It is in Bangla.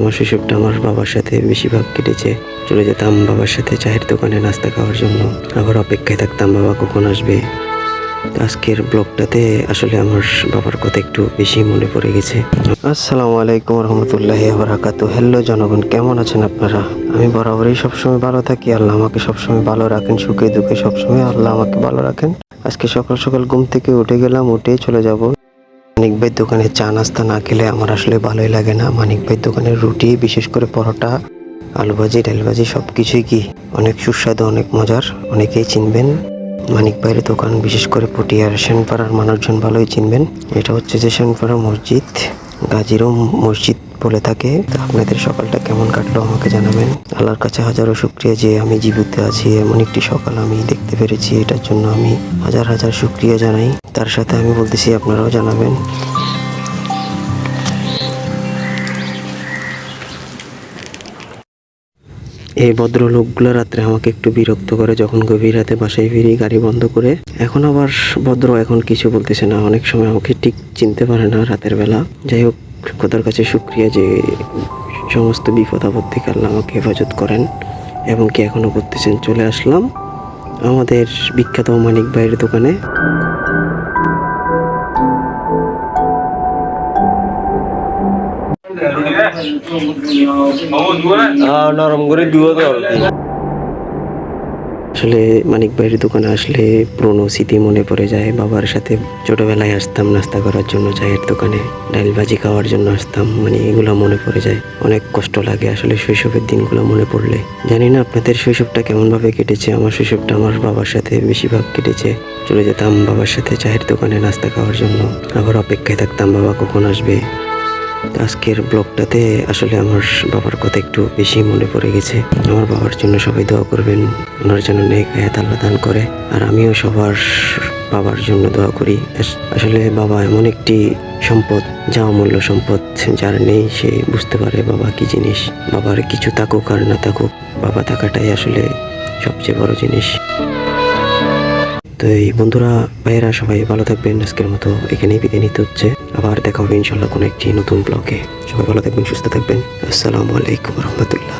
আমার শৈশবটা আমার বাবার সাথে বেশিরভাগ কেটেছে। চলে যেতাম বাবার সাথে চায়ের দোকানে নাস্তা খাওয়ার জন্য। আবার অপেক্ষায় থাকতাম বাবা কখন আসবে। আজকের ব্লগটাতে আসলে আমার বাবার কথা একটু বেশি মনে পড়ে গেছে। আসসালামু আলাইকুম রহমতুল্লাহ বারাকাতু হ্যালো জনগণ, কেমন আছেন আপনারা? আমি বরাবরই সবসময় ভালো থাকি। আল্লাহ আমাকে সবসময় ভালো রাখেন, সুখে দুঃখে সবসময় আল্লাহ আমাকে ভালো রাখেন। আজকে সকাল সকাল ঘুম থেকে উঠে গেলাম উঠে চলে যাব। মানিক ভাইয়ের দোকানে চা নাস্তা না খেলে আমার আসলে ভালোই লাগে না। মানিক ভাইয়ের দোকানের রুটি, বিশেষ করে পরোটা, আলু ভাজি, ডাল ভাজি সব কিছুই কি? অনেক সুস্বাদু, অনেক মজার, অনেকেই চিনবেন। মানিক ভাইয়ের দোকান, বিশেষ করে পটিয়ার সেনপাড়ার মানুষজন ভালোই চিনবেন। এটা হচ্ছে যে সেনপাড়া মসজিদ, গাজিরও মসজিদ। বলে থাকে আপনাদের সকালটা কেমন কাটলো আমাকে জানাবেন? আল্লাহর কাছে হাজারো শুক্রিয়া যে আমি জীবিত আছি। এমন একটি সকাল আমি দেখতে পেরেছি, এটার জন্য আমি হাজার হাজার শুক্রিয়া জানাই। তার সাথে আমি বলতেছি, আপনারাও জানাবেন। এই ভদ্রলোকগুলো রাত্রে আমাকে একটু বিরক্ত করে, যখন গভীর রাতে বাসায় ফিরি, গাড়ি বন্ধ করে। এখন আবার ভদ্র এখন কিছু বলতেছে না। অনেক সময় আমাকে ঠিক চিনতে পারে না রাতের বেলা। যাই হোক খোদার কাছে শুক্রিয়া যে সমস্ত বিপদ আপদ থেকে আল্লাহ আমাকে হেফাজত করেন এবং কি এখনও করতেছেন, চলে আসলাম আমাদের বিখ্যাত মানিক ভাইয়ের দোকানে। নরম করে দুয়া আসলে মানিক ভাইয়ের দোকানে আসলে পুরনো স্মৃতি মনে পড়ে যায়। বাবার সাথে ছোটবেলায় আসতাম নাস্তা করার জন্য, চায়ের দোকানে ডাল ভাজি খাওয়ার জন্য আসতাম। মানে এগুলো মনে পড়ে যায়। অনেক কষ্ট লাগে আসলে শৈশবের দিনগুলো মনে পড়লে। জানি না আপনাদের শৈশবটা কেমনভাবে কেটেছে। আমার শৈশবটা আমার বাবার সাথে বেশিরভাগ কেটেছে। চলে যেতাম বাবার সাথে চায়ের দোকানে নাস্তা খাওয়ার জন্য। আবার অপেক্ষায় থাকতাম, বাবা কখন আসবে? আজকের ব্লগটাতে আসলে আমার বাবার কথা একটু বেশি মনে পড়ে গেছে। আমার বাবার জন্য সবাই দোয়া করবেন, ওনার জন্য নেক হায়াত আল্লাহ দান করে, আর আমিও সবার বাবার জন্য দোয়া করি। আসলে বাবা এমন একটি সম্পদ, যা অমূল্য সম্পদ, যার নেই সে বুঝতে পারে বাবা কি জিনিস। বাবার কিছু থাকুক আর না থাকুক, বাবা থাকাটাই আসলে সবচেয়ে বড় জিনিস। তো এই বন্ধুরা, ভাইয়েরা সবাই ভালো থাকবেন। আজকের মতো এখানেই বিদায় নিতে হচ্ছে। আবার দেখা হবে ইনশাল্লাহ কোনো একটি নতুন ব্লগে সবাই ভালো থাকবেন, সুস্থ থাকবেন। আসসালামু আলাইকুম রহমতুল্লাহ।